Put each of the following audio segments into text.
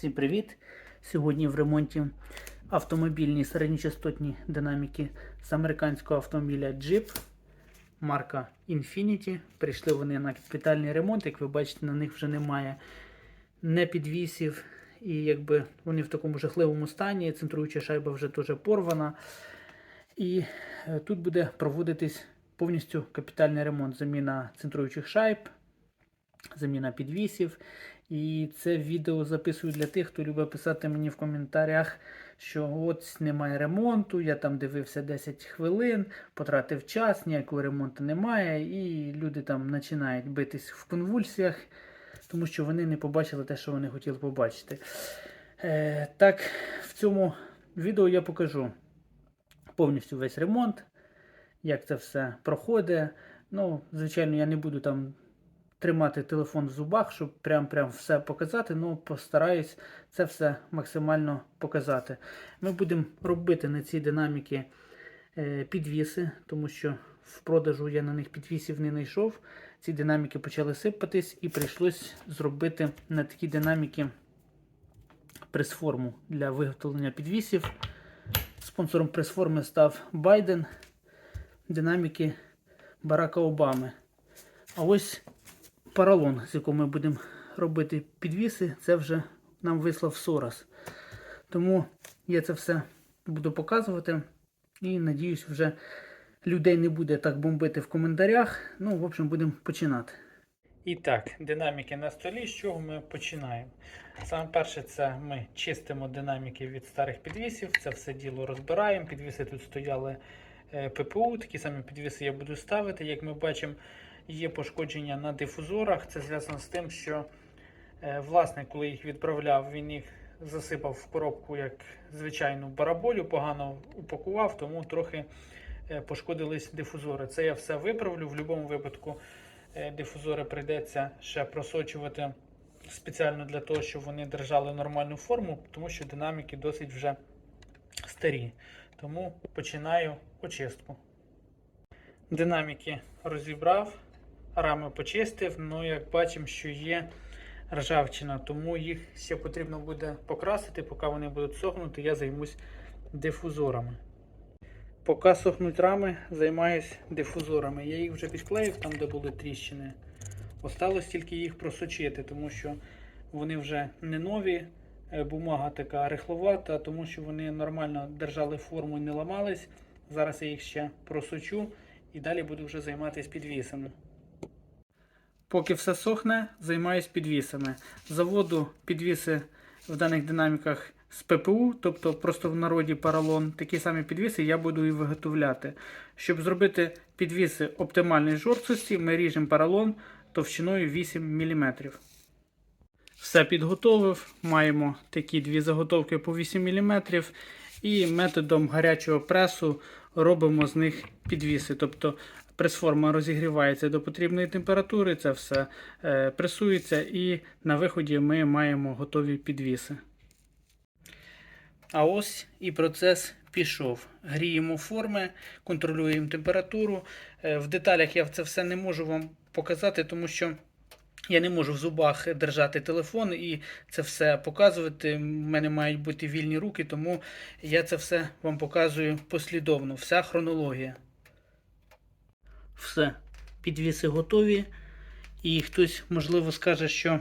Всім привіт! Сьогодні в ремонті автомобільні середньочастотні динаміки з американського автомобіля Jeep марка Infiniti. Прийшли вони на капітальний ремонт. Як ви бачите, на них вже немає не підвісів. І якби вони в такому жахливому стані, центруюча шайба вже дуже порвана. І е, тут буде проводитись повністю капітальний ремонт, заміна центруючих шайб, заміна підвісів. І це відео записую для тих, хто любить писати мені в коментарях, що от немає ремонту, я там дивився 10 хвилин, потратив час, ніякого ремонту немає, і люди там починають битись в конвульсіях, тому що вони не побачили те, що вони хотіли побачити. Е, так, в цьому відео я покажу повністю весь ремонт, як це все проходить. Ну, звичайно, я не буду там тримати телефон в зубах, щоб прям прям все показати, але постараюсь це все максимально показати. Ми будемо робити на ці динаміки е, підвіси, тому що в продажу я на них підвісів не знайшов. Ці динаміки почали сипатись і прийшлось зробити на такі динаміки прес-форму для виготовлення підвісів. Спонсором прес-форми став Байден, динаміки Барака Обами. А ось поролон, з якого ми будемо робити підвіси, це вже нам вислав Сорос. Тому я це все буду показувати. І надіюсь, вже людей не буде так бомбити в коментарях. Ну, в общем, будемо починати. І так, динаміки на столі. З чого ми починаємо? Саме перше, це ми чистимо динаміки від старих підвісів. Це все діло розбираємо. Підвіси тут стояли е, ППУ, такі самі підвіси я буду ставити. Як ми бачимо, є пошкодження на дифузорах. Це зв'язано з тим, що е, власник, коли їх відправляв, він їх засипав в коробку як звичайну бараболю, погано упакував, тому трохи е, пошкодились дифузори. Це я все виправлю. В будь-якому випадку е, дифузори прийдеться ще просочувати спеціально для того, щоб вони держали нормальну форму, тому що динаміки досить вже старі. Тому починаю очистку. Динаміки розібрав, рами почистив, ну як бачимо, що є ржавчина, тому їх ще потрібно буде покрасити, поки вони будуть сохнути, я займусь дифузорами. Поки сохнуть рами, займаюсь дифузорами. Я їх вже підклеїв там, де були тріщини. Осталось тільки їх просочити, тому що вони вже не нові. е, Бумага така рихловата, тому що вони нормально держали форму і не ламались. Зараз я їх ще просочу і далі буду вже займатися підвісами. Поки все сохне, займаюсь підвісами. Заводу підвіси в даних динаміках з ППУ, тобто просто в народі паралон. Такі самі підвіси я буду і виготовляти. Щоб зробити підвіси оптимальної жорсткості, ми ріжемо паралон товщиною 8 мм. Все підготовив. Маємо такі дві заготовки по 8 мм. І методом гарячого пресу робимо з них підвіси. Тобто прес-форма розігрівається до потрібної температури, це все е, пресується, і на виході ми маємо готові підвіси. А ось і процес пішов. Гріємо форми, контролюємо температуру. Е, В деталях я це все не можу вам показати, тому що я не можу в зубах держати телефон і це все показувати. У мене мають бути вільні руки, тому я це все вам показую послідовно. Вся хронологія. Все, підвіси готові. І хтось, можливо, скаже, що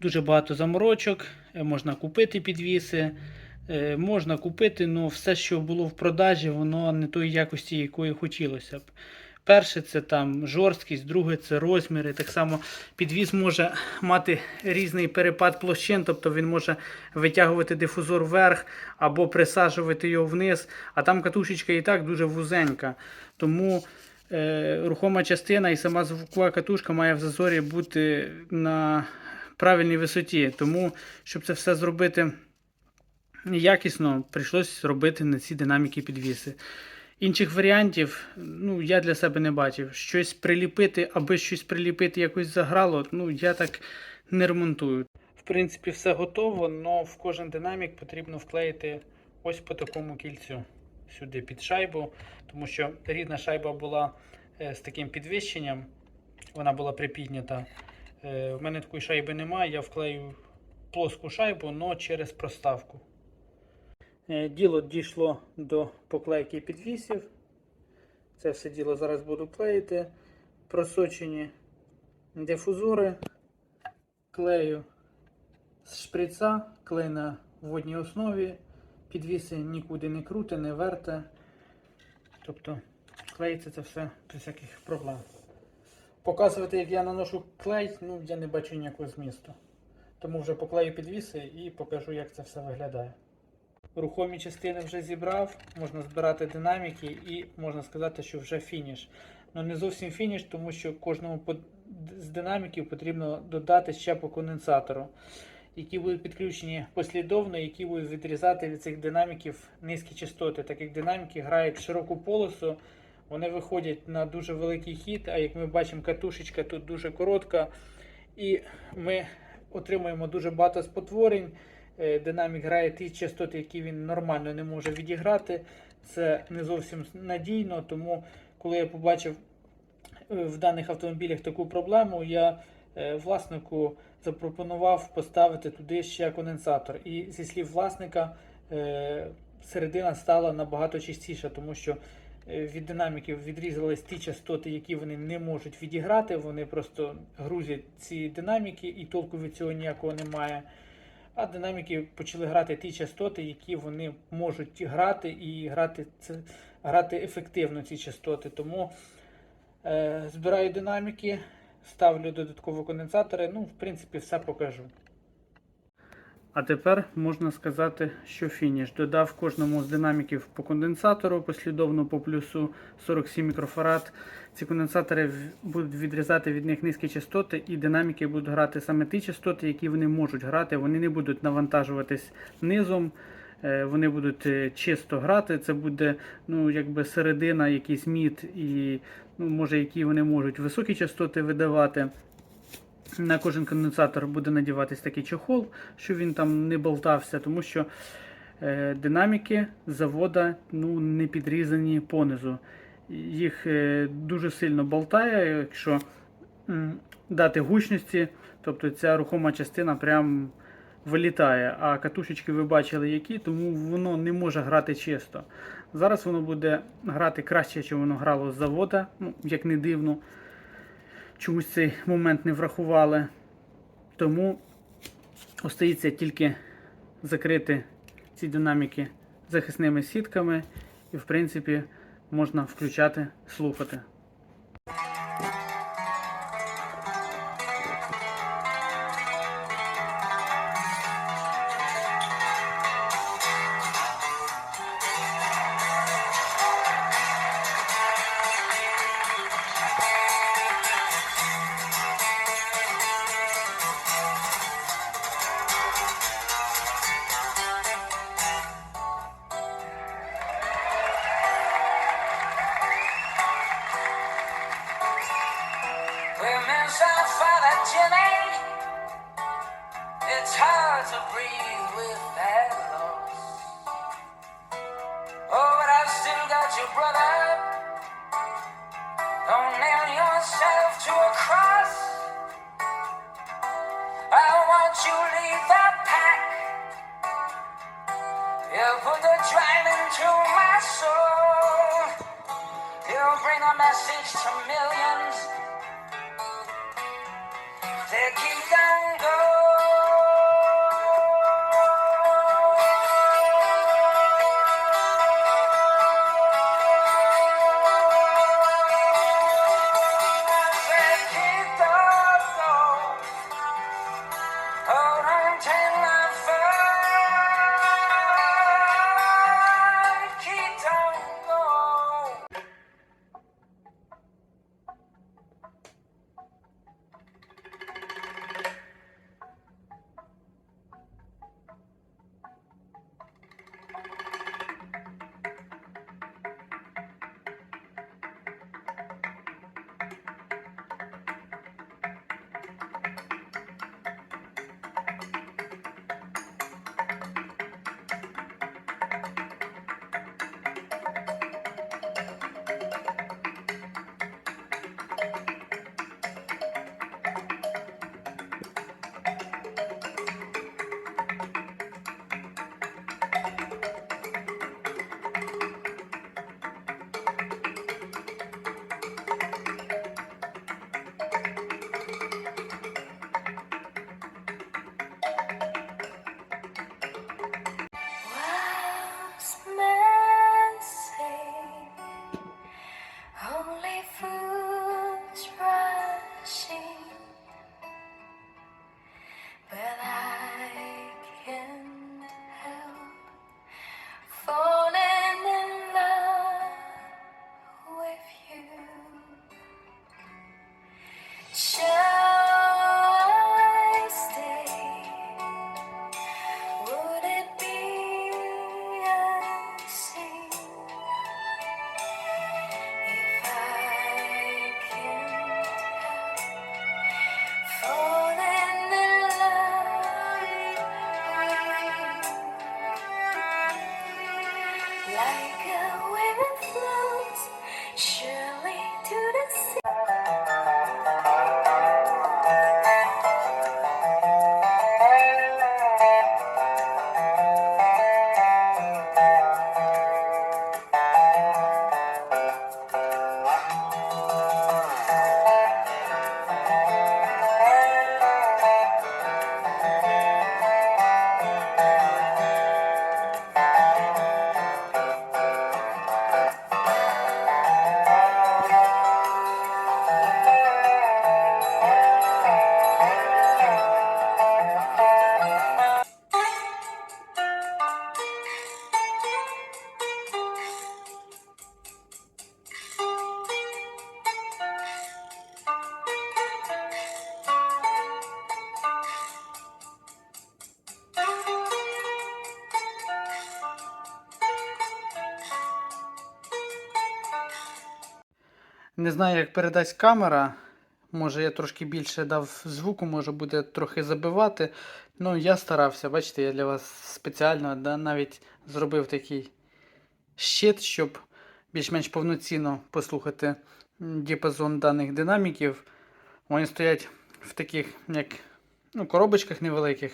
дуже багато заморочок, е, можна купити підвіси. Е, Можна купити, але все, що було в продажі, воно не тої якості, якої хотілося б. Перше це там жорсткість, друге це розміри. Так само підвіз може мати різний перепад площин, тобто він може витягувати дифузор вверх або присаджувати його вниз, а там катушечка і так дуже вузенька. Тому е, рухома частина і сама звукова катушка має в зазорі бути на правильній висоті. Тому, щоб це все зробити якісно, прийшлось робити на ці динаміки підвіси. Інших варіантів ну, я для себе не бачив. Щось приліпити, аби щось приліпити якось заграло, ну я так не ремонтую. В принципі, все готово, але в кожен динамік потрібно вклеїти ось по такому кільцю сюди під шайбу, тому що рідна шайба була е, з таким підвищенням, вона була припіднята. Е, в мене такої шайби немає, я вклею плоску шайбу, але через проставку. Е, Діло дійшло до поклейки підвісів. Це все діло зараз буду клеїти. Просочені дифузори, клею з шприца, клей на водній основі. Підвіси нікуди не круте, не верте. Тобто клеїться це все без всяких проблем. Показувати, як я наношу клей, ну я не бачу ніякого змісту. Тому вже поклею підвіси і покажу, як це все виглядає. Рухомі частини вже зібрав, можна збирати динаміки і можна сказати, що вже фініш. Ну не зовсім фініш, тому що кожному з динаміків потрібно додати ще по конденсатору, які будуть підключені послідовно, які будуть відрізати від цих динаміків низькі частоти. Так як динаміки грають широку полосу, вони виходять на дуже великий хід, а як ми бачимо, катушечка тут дуже коротка. І ми отримуємо дуже багато спотворень. Е, Динамік грає ті частоти, які він нормально не може відіграти. Це не зовсім надійно, тому коли я побачив е, в даних автомобілях таку проблему, я е, власнику запропонував поставити туди ще конденсатор. І зі слів власника, середина стала набагато чистіша, тому що від динаміків відрізались ті частоти, які вони не можуть відіграти. Вони просто грузять ці динаміки, і толку від цього ніякого немає. А динаміки почали грати ті частоти, які вони можуть грати, і грати це грати ефективно ці частоти. Тому е, збираю динаміки, ставлю додатково конденсатори. Ну, в принципі, все покажу. А тепер можна сказати, що фініш. Додав кожному з динаміків по конденсатору, послідовно по плюсу 47 мікрофарад. Ці конденсатори будуть відрізати від них низькі частоти, і динаміки будуть грати саме ті частоти, які вони можуть грати. Вони не будуть навантажуватись низом. е, Вони будуть е, чисто грати. Це буде ну, якби середина, якийсь мід, і ну, може, які вони можуть високі частоти видавати. На кожен конденсатор буде надіватись такий чохол, щоб він там не болтався, тому що е, динаміки завода ну, не підрізані понизу. Їх е, дуже сильно болтає, якщо м, дати гучності, тобто ця рухома частина прям вилітає. А катушечки ви бачили які, тому воно не може грати чисто. Зараз воно буде грати краще, ніж воно грало з завода, ну, як не дивно чомусь цей момент не врахували. Тому остається тільки закрити ці динаміки захисними сітками, і, в принципі, можна включати, слухати. Brother. Don't nail yourself to a cross. I want you leave the pack. You put the drive into my soul. You bring a message to millions. They keep Не знаю, як передасть камера. Може, я трошки більше дав звуку, може буде трохи забивати. Ну, я старався, бачите, я для вас спеціально да, навіть зробив такий щит, щоб більш-менш повноцінно послухати діапазон даних динаміків. Вони стоять в таких, як ну, коробочках невеликих.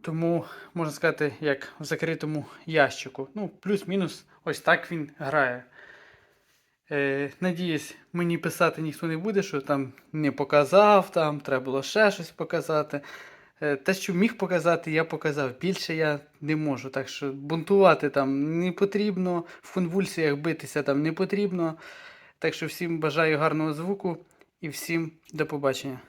Тому, можна сказати, як в закритому ящику. Ну, плюс-мінус, ось так він грає. Е, надіюсь, мені писати ніхто не буде, що там не показав, там треба було ще щось показати. Е, те, що міг показати, я показав. Більше я не можу. Так що бунтувати там не потрібно, в конвульсіях битися там не потрібно. Так що всім бажаю гарного звуку і всім до побачення.